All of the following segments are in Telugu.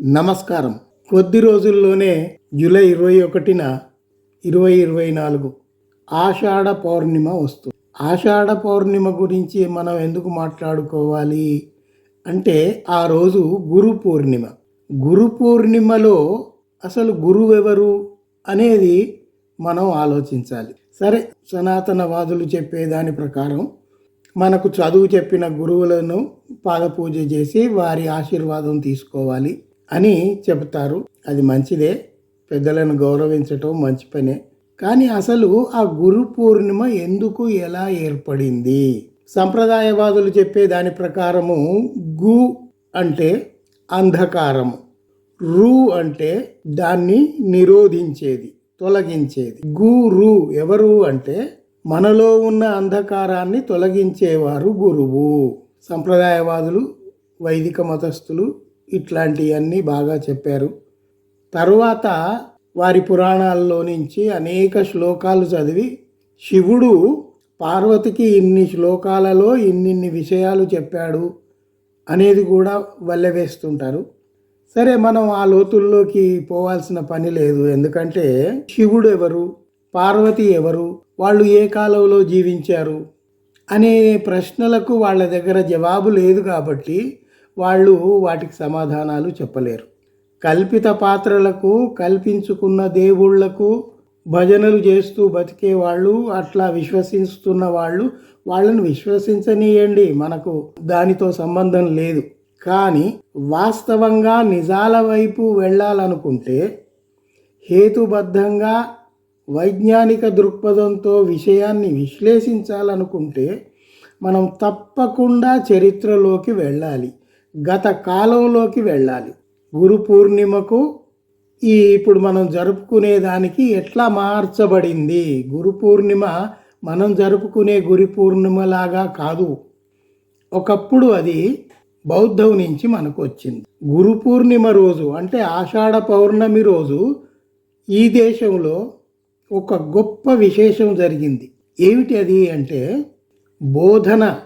నమస్కారం. కొద్ది రోజుల్లోనే జూలై ఇరవై ఒకటిన ఇరవై ఇరవై నాలుగు ఆషాఢ పౌర్ణిమ వస్తుంది ఆషాఢ పౌర్ణిమ గురించి మనం ఎందుకు మాట్లాడుకోవాలి అంటే ఆ రోజు గురు పూర్ణిమ. గురు పూర్ణిమలో అసలు గురువు ఎవరు అనేది మనం ఆలోచించాలి. సరే సనాతనవాదులు చెప్పేదాని ప్రకారం మనకు చదువు చెప్పిన గురువులను పాదపూజ చేసి వారి ఆశీర్వాదం తీసుకోవాలి. అని చెబుతారు. అది మంచిదే. పెద్దలను గౌరవించటం మంచి పనే. కానీ అసలు ఆ గురు పూర్ణిమ ఎందుకు ఎలా ఏర్పడింది? సంప్రదాయవాదులు చెప్పే దాని ప్రకారము గు అంటే అంధకారము. రు అంటే దాన్ని నిరోధించేది తొలగించేది. గురు ఎవరు అంటే మనలో ఉన్న అంధకారాన్ని తొలగించేవారు గురువు. సంప్రదాయవాదులు వైదిక మతస్థులు ఇట్లాంటివన్నీ బాగా చెప్పారు. తరువాత వారి పురాణాల్లో నుంచి అనేక శ్లోకాలు చదివి శివుడు పార్వతికి ఇన్ని శ్లోకాలలో ఇన్నిన్ని విషయాలు చెప్పాడు అనేది కూడా వల్లవేస్తుంటారు. సరే మనం ఆ లోతుల్లోకి పోవాల్సిన పని లేదు. ఎందుకంటే శివుడు ఎవరు? పార్వతి ఎవరు? వాళ్ళు ఏ కాలంలో జీవించారు? అనే ప్రశ్నలకు వాళ్ళ దగ్గర జవాబు లేదు కాబట్టి వాళ్ళు వాటికి సమాధానాలు చెప్పలేరు. కల్పిత పాత్రలకు కల్పించుకున్న దేవుళ్ళకు భజనలు చేస్తూ బతికే వాళ్ళు అట్లా విశ్వసిస్తున్న వాళ్ళు వాళ్ళని విశ్వసించనీయండి. మనకు దానితో సంబంధం లేదు. కానీ వాస్తవంగా నిజాల వైపు వెళ్ళాలనుకుంటే హేతుబద్ధంగా వైజ్ఞానిక దృక్పథంతో విషయాన్ని విశ్లేషించాలనుకుంటే మనం తప్పకుండా చరిత్రలోకి వెళ్ళాలి. గత కాలంలోకి వెళ్ళాలి. గురు పూర్ణిమకు ఈ ఇప్పుడు మనం జరుపుకునే దానికి ఎట్లా మార్చబడింది? గురు పూర్ణిమ మనం జరుపుకునే గురి పూర్ణిమలాగా కాదు. ఒకప్పుడు అది బౌద్ధం నుంచి మనకు వచ్చింది గురు పూర్ణిమ రోజు అంటే ఆషాఢ పౌర్ణమి రోజు ఈ దేశంలో ఒక గొప్ప విశేషం జరిగింది. ఏమిటి అది అంటే బోధన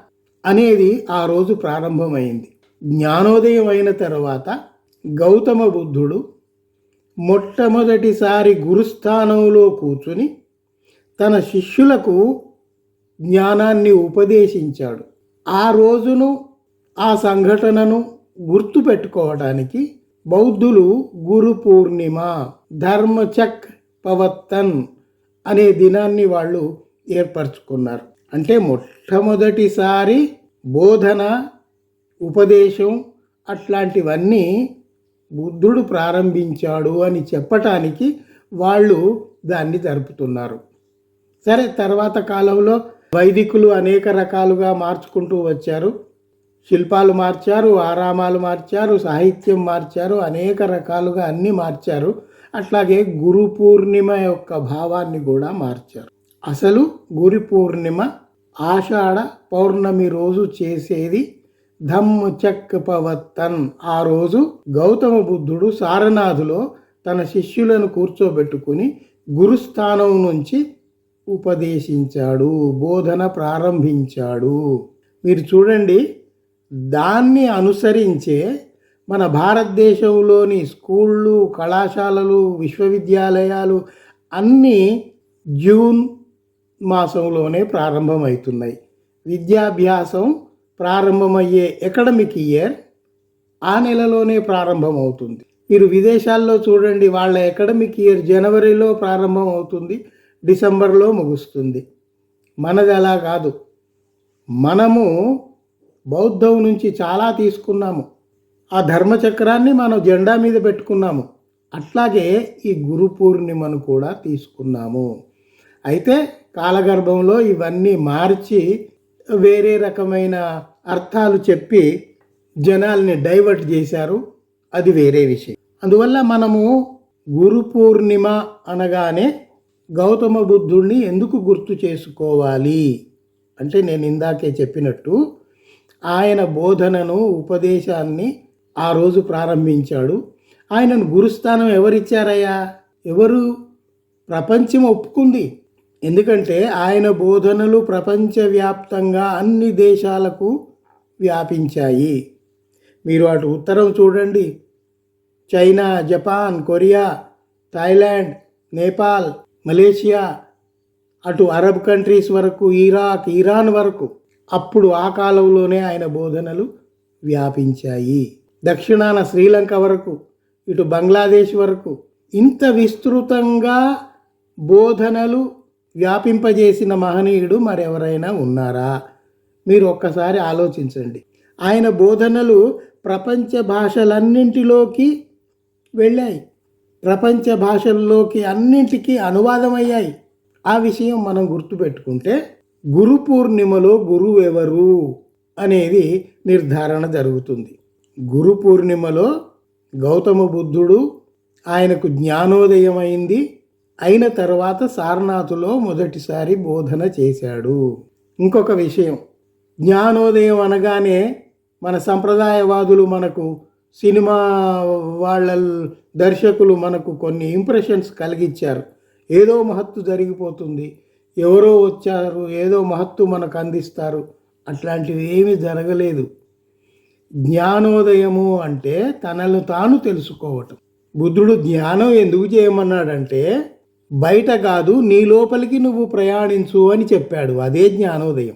అనేది ఆ రోజు ప్రారంభమైంది. జ్ఞానోదయం అయిన తర్వాత గౌతమ బుద్ధుడు మొట్టమొదటిసారి గురుస్థానంలో కూర్చుని తన శిష్యులకు జ్ఞానాన్ని ఉపదేశించాడు. ఆ రోజును ఆ సంఘటనను గుర్తుపెట్టుకోవడానికి బౌద్ధులు గురు పూర్ణిమ ధర్మచక్ పవత్తన్ అనే దినాన్ని వాళ్ళు ఏర్పరచుకున్నారు. అంటే మొట్టమొదటిసారి బోధన ఉపదేశం అట్లాంటివన్నీ బుద్ధుడు ప్రారంభించాడు అని చెప్పటానికి వాళ్ళు దాన్ని జరుపుతున్నారు. సరే తర్వాత కాలంలో వైదికులు అనేక రకాలుగా మార్చుకుంటూ వచ్చారు. శిల్పాలు మార్చారు ఆరామాలు మార్చారు సాహిత్యం మార్చారు అనేక రకాలుగా అన్నీ మార్చారు. అట్లాగే గురు పూర్ణిమ యొక్క భావాన్ని కూడా మార్చారు. అసలు గురు పూర్ణిమ ఆషాఢ పౌర్ణమి రోజు చేసేది ధమ్ము చెక్ పవత్తన్ ఆ రోజు గౌతమ బుద్ధుడు సారనాథులో తన శిష్యులను కూర్చోబెట్టుకుని గురుస్థానం నుంచి ఉపదేశించాడు బోధన ప్రారంభించాడు. మీరు చూడండి దాన్ని అనుసరించే మన భారతదేశంలోని స్కూళ్ళు కళాశాలలు విశ్వవిద్యాలయాలు అన్నీ జూన్ మాసంలోనే ప్రారంభమవుతున్నాయి. విద్యాభ్యాసం ప్రారంభమయ్యే ఎకడమిక్ ఇయర్ ఆ నెలలోనే ప్రారంభమవుతుంది. మీరు విదేశాల్లో చూడండి వాళ్ళ ఎకడమిక్ ఇయర్ జనవరిలో ప్రారంభం అవుతుంది డిసెంబర్లో ముగుస్తుంది. మనది అలా కాదు. మనము బౌద్ధం నుంచి చాలా తీసుకున్నాము. ఆ ధర్మచక్రాన్ని మనం జెండా మీద పెట్టుకున్నాము. అట్లాగే ఈ గురు పూర్ణిమను కూడా తీసుకున్నాము. అయితే కాలగర్భంలో ఇవన్నీ మార్చి వేరే రకమైన అర్థాలు చెప్పి జనాల్ని డైవర్ట్ చేశారు. అది వేరే విషయం. అందువల్ల మనము గురు పూర్ణిమ అనగానే గౌతమ బుద్ధుడిని ఎందుకు గుర్తు చేసుకోవాలి? అంటే నేను ఇందాకే చెప్పినట్టు ఆయన బోధనను ఉపదేశాన్ని ఆ రోజు ప్రారంభించాడు. ఆయనను గురుస్థానం ఎవరిచ్చారయ్యా? ఎవరు? ప్రపంచం ఒప్పుకుంది. ఎందుకంటే ఆయన బోధనలు ప్రపంచవ్యాప్తంగా అన్ని దేశాలకు వ్యాపించాయి. మీరు అటు ఉత్తరం చూడండి. China Japan Korea Thailand Nepal Malaysia అటు అరబ్ కంట్రీస్ వరకు ఇరాక్ ఇరాన్ వరకు. అప్పుడు ఆ కాలంలోనే ఆయన బోధనలు వ్యాపించాయి. దక్షిణాన శ్రీలంక వరకు ఇటు బంగ్లాదేశ్ వరకు ఇంత విస్తృతంగా బోధనలు వ్యాపింపజేసిన మహనీయుడు మరెవరైనా ఉన్నారా? మీరు ఒక్కసారి ఆలోచించండి. ఆయన బోధనలు ప్రపంచ భాషలన్నింటిలోకి వెళ్ళాయి. ప్రపంచ భాషల్లోకి అన్నింటికీ అనువాదమయ్యాయి. ఆ విషయం మనం గుర్తుపెట్టుకుంటే గురు పూర్ణిమలో గురువు ఎవరు అనేది నిర్ధారణ జరుగుతుంది. గురు పూర్ణిమలో గౌతమ బుద్ధుడు ఆయనకు జ్ఞానోదయం అయింది. అయిన తర్వాత సారనాథులో మొదటిసారి బోధన చేశాడు. ఇంకొక విషయం జ్ఞానోదయం అనగానే మన సంప్రదాయవాదులు మనకు సినిమా వాళ్ళ దర్శకులు మనకు కొన్ని ఇంప్రెషన్స్ కలిగించారు. ఏదో మహత్తు జరిగిపోతుంది. ఎవరో వచ్చారు ఏదో మహత్తు మనకు అందిస్తారు. అట్లాంటివి ఏమీ జరగలేదు. జ్ఞానోదయము అంటే తనను తాను తెలుసుకోవటం. బుద్ధుడు జ్ఞానం ఎందుకు చేయమన్నాడంటే బయట కాదు నీ లోపలికి నువ్వు ప్రయాణించు అని చెప్పాడు. అదే జ్ఞానోదయం.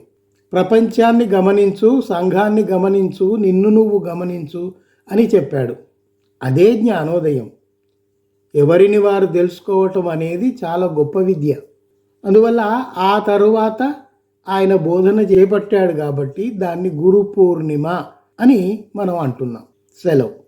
ప్రపంచాన్ని గమనించు సంఘాన్ని గమనించు నిన్ను నువ్వు గమనించు అని చెప్పాడు. అదే జ్ఞానోదయం. ఎవరిని వారు తెలుసుకోవటం అనేది చాలా గొప్ప విద్య. అందువల్ల ఆ తరువాత ఆయన బోధన చేపట్టాడు కాబట్టి దాన్ని గురు పూర్ణిమ అని మనం అంటున్నాం. సెలవు.